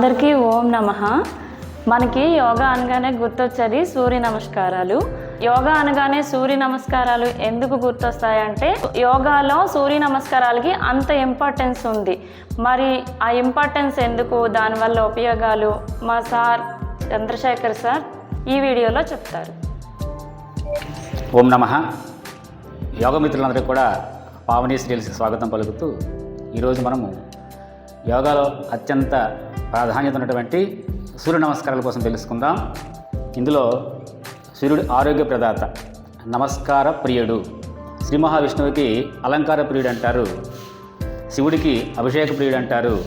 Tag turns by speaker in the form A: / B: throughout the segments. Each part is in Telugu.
A: అందరికీ ఓం నమ. మనకి యోగా అనగానే గుర్తొచ్చేది సూర్య నమస్కారాలు. యోగా అనగానే సూర్య నమస్కారాలు ఎందుకు గుర్తొస్తాయంటే యోగాలో సూర్య నమస్కారాలకి అంత ఇంపార్టెన్స్ ఉంది. మరి ఆ ఇంపార్టెన్స్ ఎందుకు దానివల్ల ఉపయోగాలు? మా సార్ చంద్రశేఖర్ సార్ ఈ వీడియోలో చెప్తారు.
B: ఓం నమ. యోగ మిత్రులందరికీ కూడా పావని శ్రీల్స్కి స్వాగతం పలుకుతూ ఈరోజు మనము యోగాలో అత్యంత ప్రాధాన్యత ఉన్నటువంటి సూర్య నమస్కారాల కోసం తెలుసుకుందాం. ఇందులో సూర్యుడు ఆరోగ్య ప్రదాత నమస్కార ప్రియుడు. శ్రీ మహావిష్ణువుకి అలంకార ప్రియుడు అంటారు. శివుడికి అభిషేక ప్రియుడు అంటారు.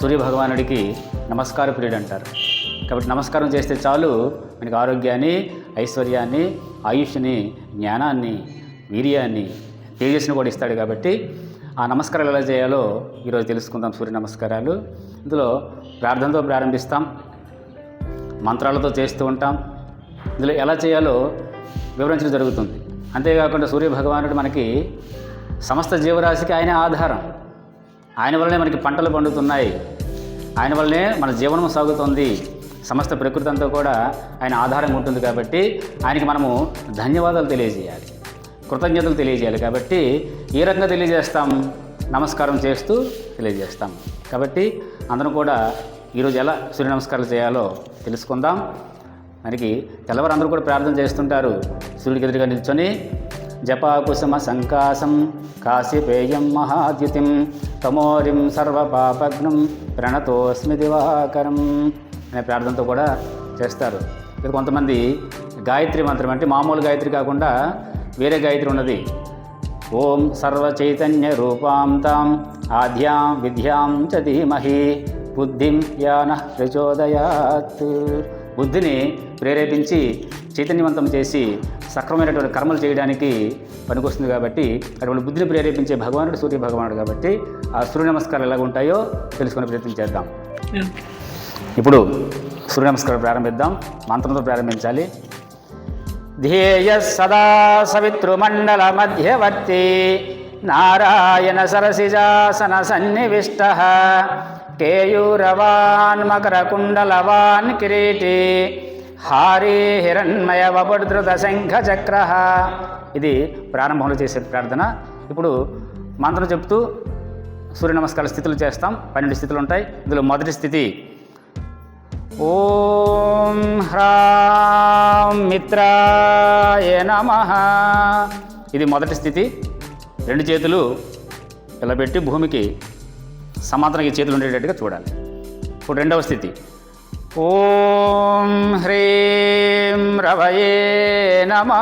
B: సూర్య భగవానుడికి నమస్కార ప్రియుడు అంటారు. కాబట్టి నమస్కారం చేస్తే చాలు మనకి ఆరోగ్యాన్ని ఐశ్వర్యాన్ని ఆయుష్ని జ్ఞానాన్ని వీర్యాన్ని తేజస్సును కూడా ఇస్తాడు కాబట్టి ఆ నమస్కారాలు ఎలా చేయాలో ఈరోజు తెలుసుకుందాం సూర్య నమస్కారాలు. ఇందులో ప్రార్థనతో ప్రారంభిస్తాం మంత్రాలతో చేస్తూ ఉంటాం. ఇందులో ఎలా చేయాలో వివరించడం జరుగుతుంది. అంతేకాకుండా సూర్య భగవానుడు మనకి సమస్త జీవరాశికి ఆయనే ఆధారం. ఆయన వల్లనే మనకి పంటలు పండుతున్నాయి. ఆయన వల్లనే మన జీవనం సాగుతుంది. సమస్త ప్రకృతి అంతా కూడా ఆయన ఆధారంగా ఉంటుంది కాబట్టి ఆయనకి మనము ధన్యవాదాలు తెలియజేయాలి. కృతజ్ఞతలు తెలియజేయాలి కాబట్టి ఏ రకంగా తెలియజేస్తాం? నమస్కారం చేస్తూ తెలియజేస్తాం. కాబట్టి అందరం కూడా ఈరోజు ఎలా సూర్య నమస్కారాలు చేయాలో తెలుసుకుందాం. మనకి తెల్లవారు అందరూ కూడా ప్రార్థన చేస్తుంటారు. సూర్యుడికి ఎదురుగా నిల్చొని జపాకుసుమ సంకాసం కాశీపేయం మహాద్యుతిం తమోరిం సర్వపాపగ్నం ప్రణతోస్మి దివాకరం అనే ప్రార్థనతో కూడా చేస్తారు. ఇక్కడ కొంతమంది గాయత్రి మంత్రం అంటే మామూలు గాయత్రి కాకుండా వేరే గాయత్రి ఉన్నది. ఓం సర్వ చైతన్య రూపాం తాం ఆద్యాం విద్యాం చ ధీమహి. బుద్ధిం యాన ప్రచోదయాత్. బుద్ధిని ప్రేరేపించి చైతన్యవంతం చేసి సక్రమైనటువంటి కర్మలు చేయడానికి పనికొస్తుంది కాబట్టి అటువంటి బుద్ధిని ప్రేరేపించే భగవానుడు సూర్య భగవానుడు కాబట్టి ఆ సూర్య నమస్కారాలు ఎలాగ ఉంటాయో తెలుసుకునే ప్రయత్నం చేద్దాం. ఇప్పుడు సూర్య నమస్కారం ప్రారంభిద్దాం. మంత్రంతో ప్రారంభించాలి. ధ్యేయ సదా సవితృమండల మధ్యవర్తి నారాయణ సరసిజాసన సన్నివిష్ట కేయూరవాన్ మకరకుండలవాన్ కిరీటి హారీ హిరణ్మయ వపుధృత శంఖ చక్ర ఇది ప్రారంభంలో చేసే ప్రార్థన. ఇప్పుడు మంత్రం చెప్తూ సూర్య నమస్కార స్థితులు చేస్తాం. పన్నెండు స్థితులు ఉంటాయి. ఇందులో మొదటి స్థితి ఓం హ్రాం మిత్రాయ నమ ఇది మొదటి స్థితి. రెండు చేతులు ఇలా పెట్టి భూమికి సమాంతరంగా చేతులు ఉండేటట్టుగా చూడాలి. ఇప్పుడు రెండవ స్థితి. ఓం హ్రీం రవయే నమ।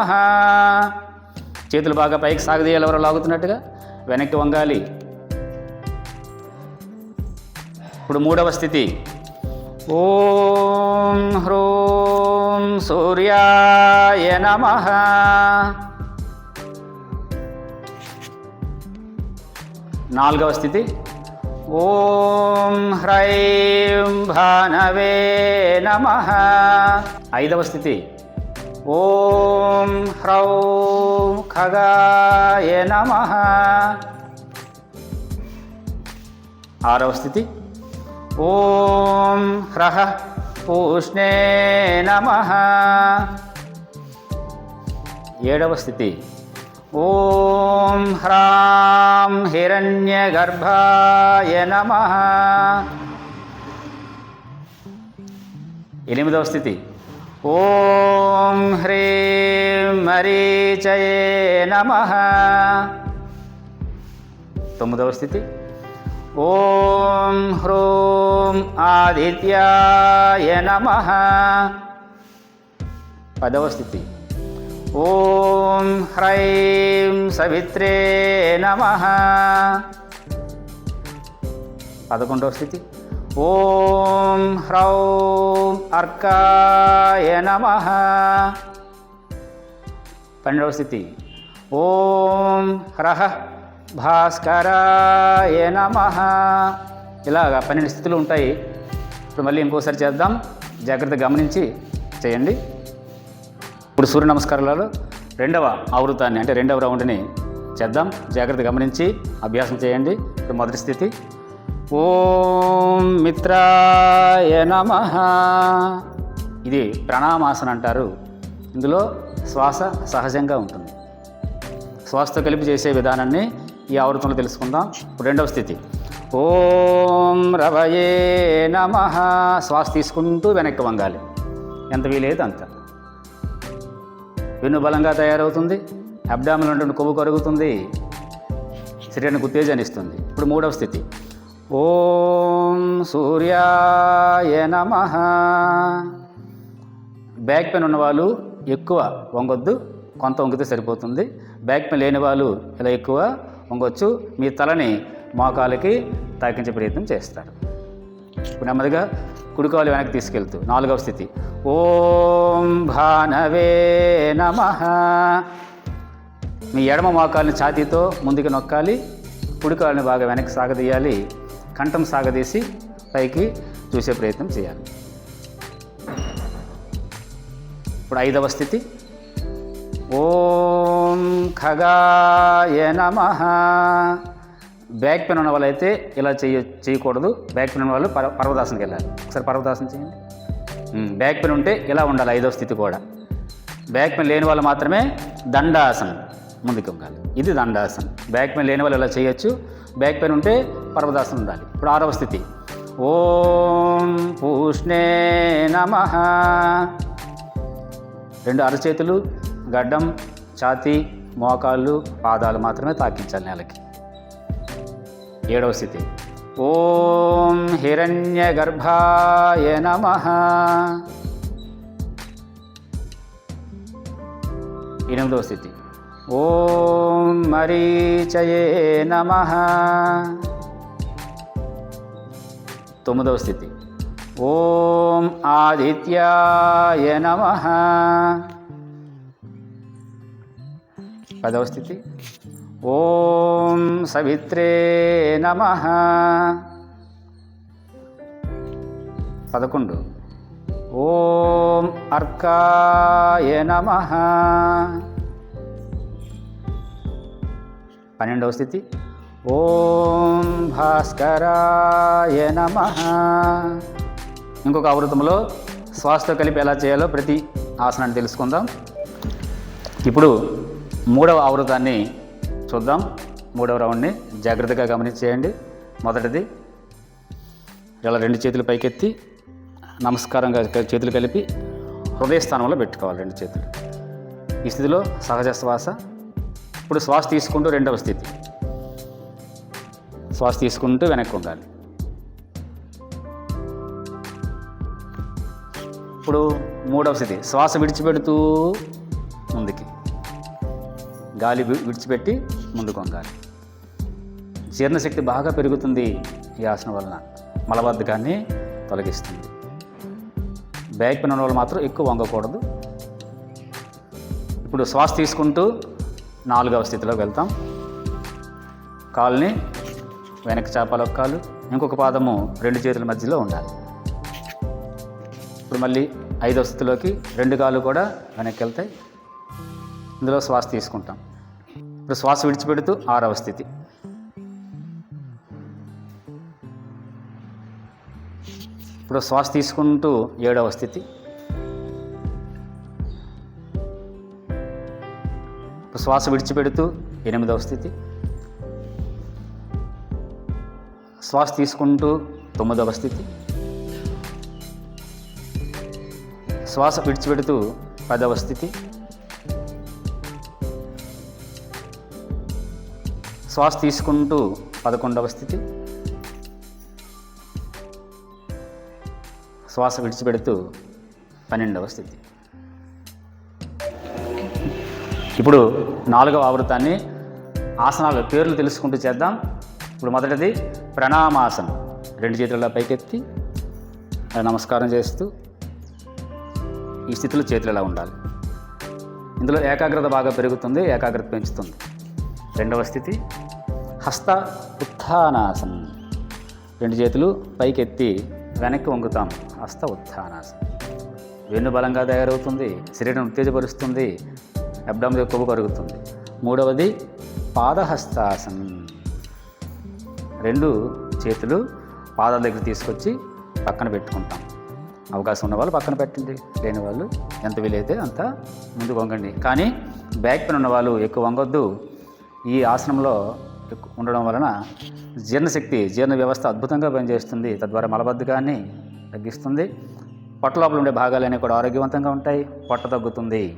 B: చేతులు బాగా పైకి సాగదీయాలి ఎవరో లాగుతున్నట్టుగా. వెనక్కి వంగాలి. ఇప్పుడు మూడవ స్థితి. ఓం హ్రూం సూర్యాయ నమ. నాలుగవ స్థితి. ఓం హ్రైం భానవే నమ. ఐదవ స్థితి. ఓం హ్రౌం ఖగాయ నమ. ఆరవ స్థితి. ఓం హ్రహ పూష్ణే నమ. ఏడవ స్థితి. ఓం హ్రాం హిరణ్యగర్భాయ నమ. ఎనిమిదవ స్థితి. ఓం హ్రీం మరీచయే నమ. తొమ్మిదవ స్థితి. ఓం హ్రూం ఆదిత్యాయ నమ పదవ స్థితి. ఓం హ్రైం సవిత్రే నమ పదకొండవ స్థితి. ఓం హ్రౌం అర్కాయ నమ। పన్నెండవ స్థితి. ఓం హ్రహ భాస్కరాయ నమ. ఇలాగా పన్నెండు స్థితులు ఉంటాయి. ఇప్పుడు మళ్ళీ ఇంకోసారి చేద్దాం. జాగ్రత్త గమనించి చేయండి. ఇప్పుడు సూర్య నమస్కారాలలో రెండవ ఆవృతాన్ని అంటే రెండవ రౌండ్ని చేద్దాం. జాగ్రత్త గమనించి అభ్యాసం చేయండి. ఇప్పుడు మొదటి స్థితి. ఓం మిత్రాయ నమ. ఇది ప్రణామాసన అంటారు. ఇందులో శ్వాస సహజంగా ఉంటుంది. శ్వాసతో కలిపి చేసే విధానాన్ని ఈ ఆవృతంలో తెలుసుకుందాం. ఇప్పుడు రెండవ స్థితి. ఓం రవయే నమ. శ్వాస తీసుకుంటూ వెనక్కి వంగాలి. ఎంత వీలేదు అంత. వెన్ను బలంగా తయారవుతుంది. అబ్డామిల్ ఉంటుంది కొవ్వు కరుగుతుంది. శరీరానికి ఉత్తేజాన్ని ఇస్తుంది. ఇప్పుడు మూడవ స్థితి. ఓం సూర్యాయ నమ. బ్యాక్ పెయిన్ ఉన్నవాళ్ళు ఎక్కువ వంగొద్దు. కొంత వంగితే సరిపోతుంది. బ్యాక్ పెయిన్ లేని వాళ్ళు ఇలా ఎక్కువ వంగొచ్చు మీ తలని మోకాలకి తాకించే ప్రయత్నం చేస్తారు. ఇప్పుడు నెమ్మదిగా కుడికాలు వెనక్కి తీసుకెళ్తూ నాలుగవ స్థితి. ఓం భానవే నమ. మీ ఎడమ మోకాలిని ఛాతీతో ముందుకు నొక్కాలి. కుడికాలని బాగా వెనక్కి సాగదీయాలి. కంఠం సాగదీసి పైకి చూసే ప్రయత్నం చేయాలి. ఇప్పుడు ఐదవ స్థితి. ఓం ఖగాయ నమ. బ్యాక్ పెయిన్ ఉన్న వాళ్ళైతే ఇలా చేయ చేయకూడదు బ్యాక్ పెయిన్ ఉన్న వాళ్ళు పర్వ పర్వదాసనకి వెళ్ళాలి. ఒకసారి పర్వదాసన చేయండి బ్యాక్ పెయిన్ ఉంటే ఇలా ఉండాలి ఐదవ స్థితి కూడా. బ్యాక్ పెయిన్ లేని వాళ్ళు మాత్రమే దండాసనం ముందుకు వంగాలి ఇది దండాసనం. బ్యాక్ పెయిన్ లేని వాళ్ళు ఇలా చేయొచ్చు బ్యాక్ పెయిన్ ఉంటే పర్వదాసనం ఉండాలి. ఇప్పుడు ఆరవ స్థితి. ఓం పూష్ణే నమ. రెండు అరచేతులు గడ్డం ఛాతీ మోకాళ్ళు పాదాలు మాత్రమే తాకించాలి నేలకి. ఏడవ స్థితి. ఓం హిరణ్య గర్భాయ నమ. ఎనిమిదవ స్థితి. ఓం మరీచయే నమ. తొమ్మిదవ స్థితి. ఓం ఆదిత్యాయ నమ. పదవ స్థితి. ఓం సవిత్రే నమ. పదకొండు. ఓం అర్కాయ నమ. పన్నెండవ స్థితి. ఓం భాస్కరాయ నమ. ఇంకొక ఆవృతంలో శ్వాసతో కలిపి ఎలా చేయాలో ప్రతి ఆసనాన్ని తెలుసుకుందాం. ఇప్పుడు మూడవ ఆవృతాన్ని చూద్దాం. మూడవ రౌండ్ని జాగ్రత్తగా గమనించేయండి. మొదటిది ఇలా రెండు చేతులు పైకెత్తి నమస్కారంగా చేతులు కలిపి హృదయ స్థానంలో పెట్టుకోవాలి రెండు చేతులు. ఈ స్థితిలో సహజ శ్వాస ఇప్పుడు శ్వాస తీసుకుంటూ రెండవ స్థితి. శ్వాస తీసుకుంటూ వెనక్కి ఉండాలి. ఇప్పుడు మూడవ స్థితి శ్వాస విడిచిపెడుతూ ముందుకి. గాలి విడిచిపెట్టి ముందుకు వంగాలి జీర్ణశక్తి బాగా పెరుగుతుంది ఈ ఆసనం వలన. మలబద్ధకాన్ని తొలగిస్తుంది. బ్యాక్ పెయిన్ ఉన్న వాళ్ళు మాత్రం ఎక్కువ వంగకూడదు. ఇప్పుడు శ్వాస తీసుకుంటూ నాలుగవ స్థితిలోకి వెళ్తాం. కాల్ని వెనక చాపాలి ఒక కాలు ఇంకొక పాదము రెండు చేతుల మధ్యలో ఉండాలి. ఇప్పుడు మళ్ళీ ఐదవ స్థితిలోకి రెండు కాళ్ళు కూడా వెనక్కి వెళ్తాయి. ఇందులో శ్వాస తీసుకుంటాం. ఇప్పుడు శ్వాస విడిచిపెడుతూ ఆరవ స్థితి. ఇప్పుడు శ్వాస తీసుకుంటూ ఏడవ స్థితి. ఇప్పుడు శ్వాస విడిచిపెడుతూ ఎనిమిదవ స్థితి. శ్వాస తీసుకుంటూ తొమ్మిదవ స్థితి. శ్వాస విడిచిపెడుతూ పదవ స్థితి. శ్వాస తీసుకుంటూ పదకొండవ స్థితి. శ్వాస విడిచిపెడుతూ పన్నెండవ స్థితి. ఇప్పుడు నాలుగవ ఆవృతాన్ని ఆసనాల పేర్లు తెలుసుకుంటూ చేద్దాం. ఇప్పుడు మొదటిది ప్రణామాసనం. రెండు చేతులలో పైకెత్తి నమస్కారం చేస్తూ ఈ స్థితిలో చేతులు ఎలా ఉండాలి. ఇందులో ఏకాగ్రత బాగా పెరుగుతుంది ఏకాగ్రత పెంచుతుంది. రెండవ స్థితి హస్త ఉత్థానాసనం రెండు చేతులు పైకెత్తి వెనక్కి వంగుతాం. హస్త ఉత్థానాసనం వెన్ను బలంగా తయారవుతుంది. శరీరం ఉత్తేజపరుస్తుంది. అబ్డామ్ కొవ్వు కరుగుతుంది. మూడవది పాదహస్తాసనం రెండు చేతులు పాదాల దగ్గర తీసుకొచ్చి పక్కన పెట్టుకుంటాం. అవకాశం ఉన్న వాళ్ళు పక్కన పెట్టండి. లేని వాళ్ళు ఎంత వీలైతే అంత ముందు వంగండి. కానీ బ్యాక్ పెయిన్ ఉన్న వాళ్ళు ఎక్కువ వంగొద్దు. ఈ ఆసనంలో ఉండడం వలన జీర్ణశక్తి జీర్ణ వ్యవస్థ అద్భుతంగా పనిచేస్తుంది. తద్వారా మలబద్ధకాన్ని తగ్గిస్తుంది. పొట్ట లోపల ఉండే భాగాలన్నీ కూడా ఆరోగ్యవంతంగా ఉంటాయి. పొట్ట తగ్గుతుంది.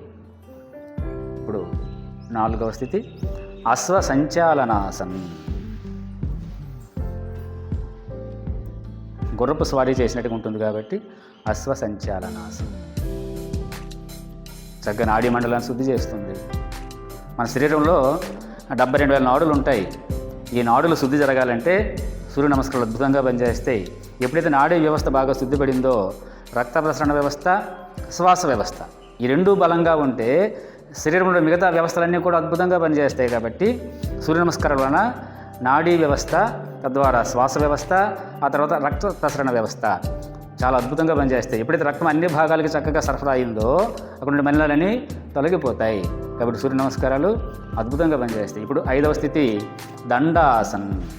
B: ఇప్పుడు నాలుగవ స్థితి. అశ్వ సంచాలనాసన్ గుర్రపు స్వారీ చేసినట్టుగా ఉంటుంది కాబట్టి అశ్వ సంచాలనాసనం చక్కగా నాడీ మండలాన్ని శుద్ధి చేస్తుంది. మన శరీరంలో డెబ్బై రెండు వేల నాడులు ఉంటాయి. ఈ నాడులు శుద్ధి జరగాలంటే సూర్య నమస్కారాలు అద్భుతంగా పనిచేస్తాయి ఎప్పుడైతే నాడీ వ్యవస్థ బాగా శుద్ధిపడిందో రక్త ప్రసరణ వ్యవస్థ శ్వాస వ్యవస్థ ఈ రెండూ బలంగా ఉంటే శరీరంలో మిగతా వ్యవస్థలన్నీ కూడా అద్భుతంగా పనిచేస్తాయి కాబట్టి సూర్య నమస్కారం వలన నాడీ వ్యవస్థ తద్వారా శ్వాస వ్యవస్థ ఆ తర్వాత రక్త ప్రసరణ వ్యవస్థ చాలా అద్భుతంగా పనిచేస్తాయి. ఎప్పుడైతే రక్తం అన్ని భాగాలకి చక్కగా సరఫరా అయిందో అక్కడ నుండి మలినాలన్నీ తొలగిపోతాయి. కాబట్టి సూర్య నమస్కారాలు అద్భుతంగా పనిచేస్తాయి. ఇప్పుడు ఐదవ స్థితి దండాసనం.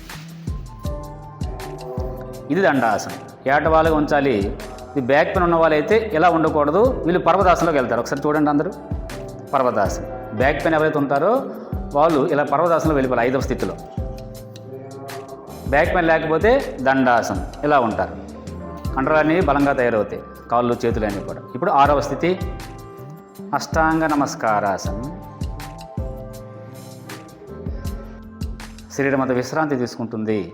B: ఇది దండాసనం. ఏటవాలుగా ఉంచాలి. ఇది బ్యాక్ పెయిన్ ఉన్న వాళ్ళైతే ఇలా ఉండకూడదు? వీళ్ళు పర్వతాసనంలోకి వెళ్తారు. ఒకసారి చూడండి అందరూ. పర్వతాసనం. బ్యాక్ పెయిన్ ఎవరైతే ఉంటారో వాళ్ళు ఇలా పర్వతాసనంలో వెళ్ళిపోవాలి ఐదవ స్థితిలో. బ్యాక్ పెయిన్ లేకపోతే దండాసనం. ఇలా ఉంటారు. కండరాలన్నీ బలంగా తయారవుతాయి. కాళ్ళు చేతులు అన్నీ కూడా. ఇప్పుడు ఆరవ స్థితి అష్టాంగ నమస్కారాసనం. శరీరం అంత విశ్రాంతి తీసుకుంటుంది.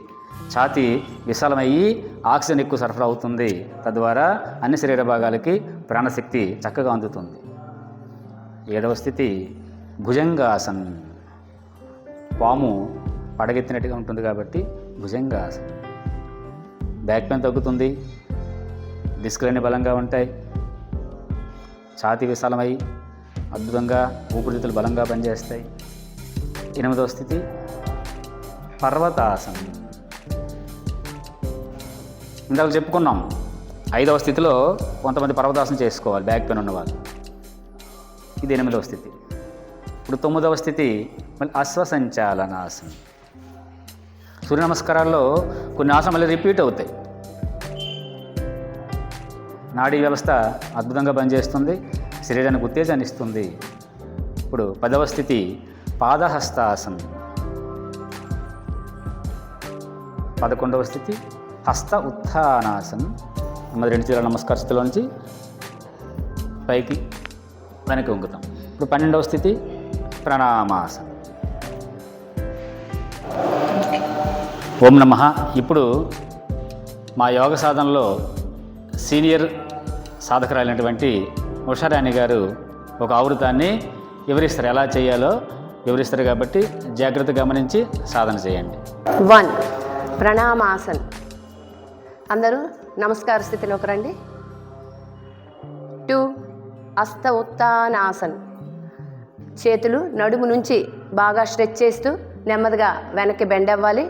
B: ఛాతీ విశాలమయ్యి ఆక్సిజన్ ఎక్కువ సరఫరా అవుతుంది. తద్వారా అన్ని శరీర భాగాలకి ప్రాణశక్తి చక్కగా అందుతుంది. ఏడవ స్థితి భుజంగాసన్. పాము పడగెత్తినట్టుగా ఉంటుంది కాబట్టి భుజంగాసనం. బ్యాక్ పెయిన్ తగ్గుతుంది. డిస్క్లన్నీ బలంగా ఉంటాయి. ఛాతి విశాలమై అద్భుతంగా ఊపిరితిత్తులు బలంగా పనిచేస్తాయి. ఎనిమిదవ స్థితి పర్వతాసనం. ఇందాక చెప్పుకున్నాం ఐదవ స్థితిలో కొంతమంది పర్వతాసనం చేసుకోవాలి బ్యాక్ పెయిన్ ఉన్నవాళ్ళు. ఇది ఎనిమిదవ స్థితి. ఇప్పుడు తొమ్మిదవ స్థితి మళ్ళీ అశ్వసంచాలనాసనం సూర్య నమస్కారాల్లో కొన్ని ఆసనం మళ్ళీ రిపీట్ అవుతాయి. నాడీ వ్యవస్థ అద్భుతంగా పనిచేస్తుంది శరీరానికి ఉత్తేజాన్ని ఇస్తుంది. ఇప్పుడు పదవ స్థితి పాదహస్తాసనం. పదకొండవ స్థితి హస్త ఉత్థానాసనం. మరి రెండు చేతుల నమస్కార స్థితిలో నుంచి పైకి వెనక్కి వంగుతాం. ఇప్పుడు పన్నెండవ స్థితి ప్రణామాసనం. ఓం నమ. ఇప్పుడు మా యోగ సాధనలో సీనియర్ సాధకురాలైనటువంటి ఉషారాణి గారు ఒక ఆవృతాన్ని వివరిస్తారు. ఎలా చేయాలో వివరిస్తారు కాబట్టి జాగ్రత్త గమనించి సాధన చేయండి.
C: వన్ ప్రణామాసన్. అందరూ నమస్కార స్థితిలోకి రండి. టూ అస్త ఉత్తానాసన్ చేతులు నడుము నుంచి బాగా స్ట్రెచ్ చేస్తూ నెమ్మదిగా వెనక్కి బెండ్ అవ్వాలి.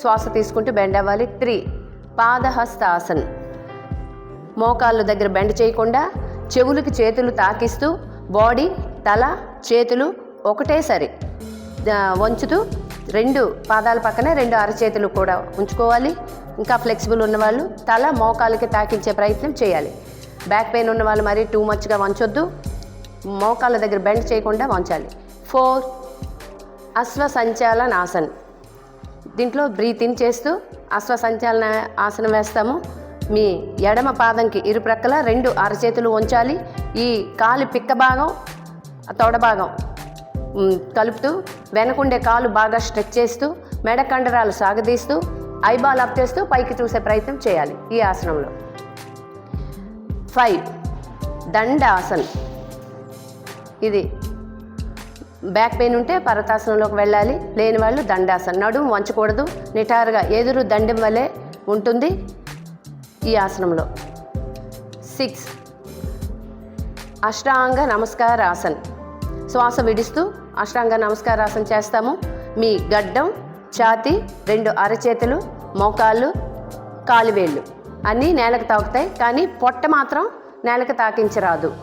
C: శ్వాస తీసుకుంటూ బెండ్ అవ్వాలి. త్రీ పాదహస్తాసన్. మోకాళ్ళ దగ్గర బెండ్ చేయకుండా చెవులకి చేతులు తాకిస్తూ బాడీ తల చేతులు ఒకటేసారి వంచుతూ రెండు పాదాల పక్కనే రెండు అరచేతులు కూడా ఉంచుకోవాలి. ఇంకా ఫ్లెక్సిబుల్ ఉన్నవాళ్ళు తల మోకాలకి తాకించే ప్రయత్నం చేయాలి. బ్యాక్ పెయిన్ ఉన్న వాళ్ళు మరీ టూ మచ్గా వంచొద్దు. మోకాళ్ళ దగ్గర బెండ్ చేయకుండా వంచాలి. ఫోర్ అశ్వసంచాలన ఆసన్ దీంట్లో బ్రీత్ ఇన్ చేస్తూ అశ్వసంచాలన ఆసనం వేస్తాము. మీ ఎడమ పాదంకి ఇరుప్రక్కల రెండు అరచేతులు ఉంచాలి. ఈ కాలు పిక్క భాగం తొడ భాగం కలుపుతూ వెనకుండే కాలు బాగా స్ట్రెచ్ చేస్తూ మెడ కండరాలు సాగదీస్తూ ఐబాల్ అప్ చేస్తూ పైకి చూసే ప్రయత్నం చేయాలి ఈ ఆసనంలో. ఫైవ్. దండాసన్. ఇది బ్యాక్ పెయిన్ ఉంటే పర్వతాసనంలోకి వెళ్ళాలి. లేని వాళ్ళు దండాసనం. నడుము వంచకూడదు. నిటారుగా ఎదురు దండం వలె ఉంటుంది. ఈ ఆసనంలో. సిక్స్. అష్టాంగ నమస్కారాసన్. శ్వాస విడిస్తూ అష్టాంగ నమస్కారాసన చేస్తాము. మీ గడ్డం ఛాతి రెండు అరచేతులు మోకాళ్ళు కాలువేళ్ళు అన్నీ నేలకు తాకుతాయి కానీ పొట్ట మాత్రం నేలకు తాకించరాదు.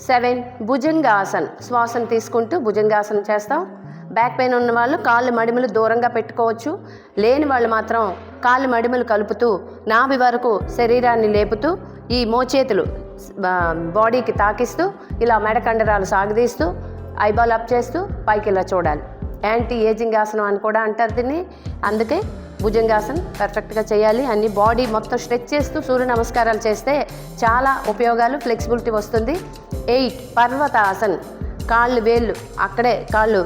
C: సెవెన్. భుజంగాసన్. శ్వాసను తీసుకుంటూ భుజంగాసనం చేస్తాం. బ్యాక్ పెయిన్ ఉన్న వాళ్ళు కాళ్ళు మడిమలు దూరంగా పెట్టుకోవచ్చు. లేని వాళ్ళు మాత్రం కాళ్ళు మడిమలు కలుపుతూ నాభి వరకు శరీరాన్ని లేపుతూ ఈ మోచేతులు బాడీకి తాకిస్తూ ఇలా మెడ కండరాలు సాగదీస్తూ ఐబాల్ అప్ చేస్తూ పైకి ఇలా చూడాలి. యాంటీ ఏజింగ్ ఆసనం అని కూడా అంటారు దీన్ని. అందుకే భుజంగాసనం పర్ఫెక్ట్గా చేయాలి. అన్ని బాడీ మొత్తం స్ట్రెచ్ చేస్తూ సూర్య నమస్కారాలు చేస్తే చాలా ఉపయోగాలు ఫ్లెక్సిబిలిటీ వస్తుంది. ఎయిట్ పర్వత ఆసన్ కాళ్ళు వేళ్ళు అక్కడే కాళ్ళు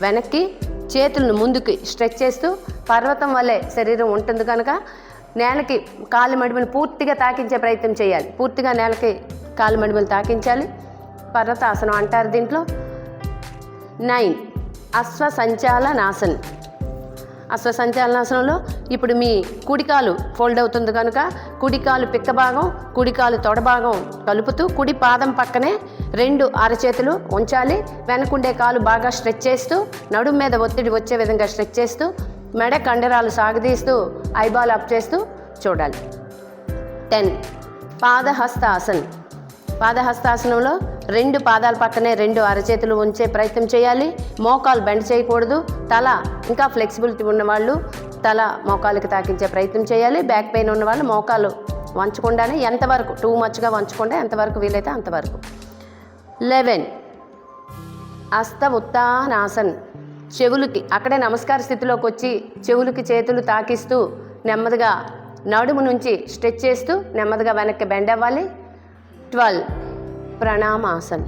C: వెనక్కి చేతులను ముందుకి స్ట్రెచ్ చేస్తూ పర్వతం వల్లే శరీరం ఉంటుంది కనుక నేలకి కాలు మడిమలు పూర్తిగా తాకించే ప్రయత్నం చేయాలి. పూర్తిగా నేలకి కాలు మడిమలు తాకించాలి. పర్వతాసనం అంటారు దీంట్లో. నైన్. అశ్వసంచాలనాసనం అశ్వసంచాలనాసనంలో ఇప్పుడు మీ కుడికాలు ఫోల్డ్ అవుతుంది కనుక కుడికాలు పిక్క భాగం కుడికాలు తొడ భాగం కలుపుతూ కుడి పాదం పక్కనే రెండు అరచేతులు ఉంచాలి. వెనకుండే కాలు బాగా స్ట్రెచ్ చేస్తూ నడుము మీద ఒత్తిడి వచ్చే విధంగా స్ట్రెచ్ చేస్తూ మెడ కండరాలు సాగదీస్తూ ఐబాల్ అప్ చేస్తూ చూడాలి. టెన్. పాదహస్తాసన్. పాదహస్తాసనంలో రెండు పాదాల పక్కనే రెండు అరచేతులు ఉంచే ప్రయత్నం చేయాలి. మోకాలు బెండ్ చేయకూడదు. తల ఇంకా ఫ్లెక్సిబిలిటీ ఉన్నవాళ్ళు తల మోకాలకి తాకించే ప్రయత్నం చేయాలి. బ్యాక్ పెయిన్ ఉన్నవాళ్ళు మోకాలు వంచకుండానే ఎంతవరకు టూ మచ్గా వంచకుండా ఎంతవరకు వీలైతే అంతవరకు. లెవెన్. అస్త ఉత్తానాసన్ చెవులకి అక్కడే నమస్కార స్థితిలోకి వచ్చి చెవులకి చేతులు తాకిస్తూ నెమ్మదిగా నడుము నుంచి స్ట్రెచ్ చేస్తూ నెమ్మదిగా వెనక్కి బెండ్ అవ్వాలి. ట్వెల్వ్. ప్రణామాసన్.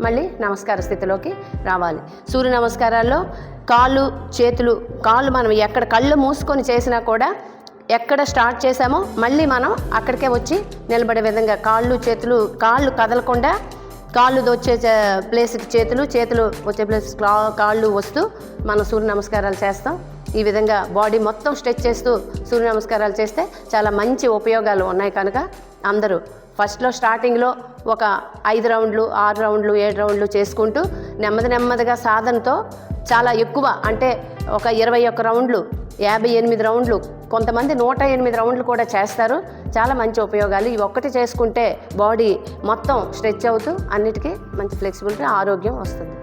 C: మళ్ళీ నమస్కార స్థితిలోకి రావాలి. సూర్య నమస్కారాల్లో కాళ్ళు చేతులు కాళ్ళు మనం ఎక్కడ కళ్ళు మూసుకొని చేసినా కూడా ఎక్కడ స్టార్ట్ చేసామో మళ్ళీ మనం అక్కడికే వచ్చి నిలబడే విధంగా కాళ్ళు చేతులు కాళ్ళు కదలకుండా కాళ్ళు వచ్చే చే- ప్లేస్కి చేతులు చేతులు వచ్చే ప్లేస్ కాళ్ళు వస్తూ మనం సూర్య నమస్కారాలు చేస్తాం. ఈ విధంగా బాడీ మొత్తం స్ట్రెచ్ చేస్తూ సూర్య నమస్కారాలు చేస్తే చాలా మంచి ఉపయోగాలు ఉన్నాయి కనుక అందరూ ఫస్ట్లో స్టార్టింగ్లో ఒక ఐదు రౌండ్లు ఆరు రౌండ్లు ఏడు రౌండ్లు చేసుకుంటూ నెమ్మది నెమ్మదిగా సాధనతో చాలా ఎక్కువ అంటే ఒక ఇరవై ఒక్క రౌండ్లు యాభై ఎనిమిది రౌండ్లు కొంతమంది నూట ఎనిమిది రౌండ్లు కూడా చేస్తారు. చాలా మంచి ఉపయోగాలు. ఇవి ఒక్కటి చేసుకుంటే బాడీ మొత్తం స్ట్రెచ్ అవుతూ అన్నిటికీ మంచి ఫ్లెక్సిబిలిటీ ఆరోగ్యం వస్తుంది.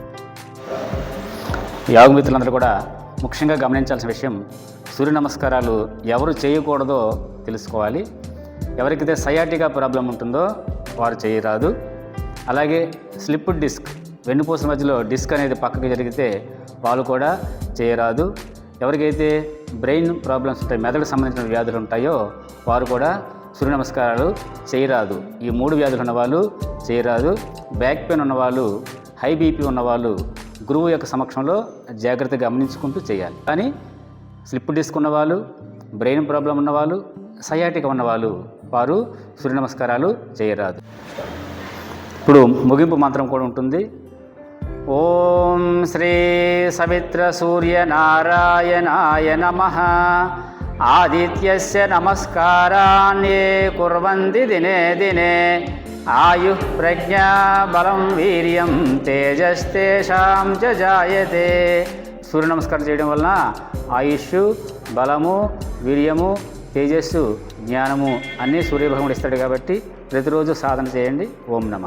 B: యోగ మిత్రులందరూ కూడా ముఖ్యంగా గమనించాల్సిన విషయం సూర్య నమస్కారాలు ఎవరు చేయకూడదో తెలుసుకోవాలి. ఎవరికైతే సయాటిగా ప్రాబ్లం ఉంటుందో వారు చేయరాదు. అలాగే స్లిప్ డిస్క్ వెన్నుపూస మధ్యలో డిస్క్ అనేది పక్కకి జరిగితే వాళ్ళు కూడా చేయరాదు. ఎవరికైతే బ్రెయిన్ ప్రాబ్లమ్స్ ఉంటాయి మెదడుకు సంబంధించిన వ్యాధులు ఉంటాయో వారు కూడా సూర్య నమస్కారాలు చేయరాదు. ఈ మూడు వ్యాధులు ఉన్నవాళ్ళు చేయరాదు. బ్యాక్ పెయిన్ ఉన్నవాళ్ళు హై బీపీ ఉన్నవాళ్ళు గురువు యొక్క సమక్షంలో జాగ్రత్తగా గమనించుకుంటూ చేయాలి. కానీ స్లిప్ డిస్క్ ఉన్నవాళ్ళు బ్రెయిన్ ప్రాబ్లం ఉన్నవాళ్ళు సయాటిక ఉన్నవాళ్ళు వారు సూర్య నమస్కారాలు చేయరాదు. ఇప్పుడు ముగింపు మంత్రం కూడా ఉంటుంది. ఓం శ్రీ సవిత్ర సూర్య నారాయణాయ నమ. ఆదిత్యస్య నమస్కారాన్యే కుర్వంతి దినే దినే. ఆయు ప్రజ్ఞా బలం వీర్యం తేజస్తేషాం చ జాయతే సూర్య నమస్కారం చేయడం వలన ఆయుష్ బలము వీర్యము తేజస్సు జ్ఞానము అన్నీ సూర్యభగముడు ఇస్తాడు కాబట్టి ప్రతిరోజు సాధన చేయండి. ఓం నమ.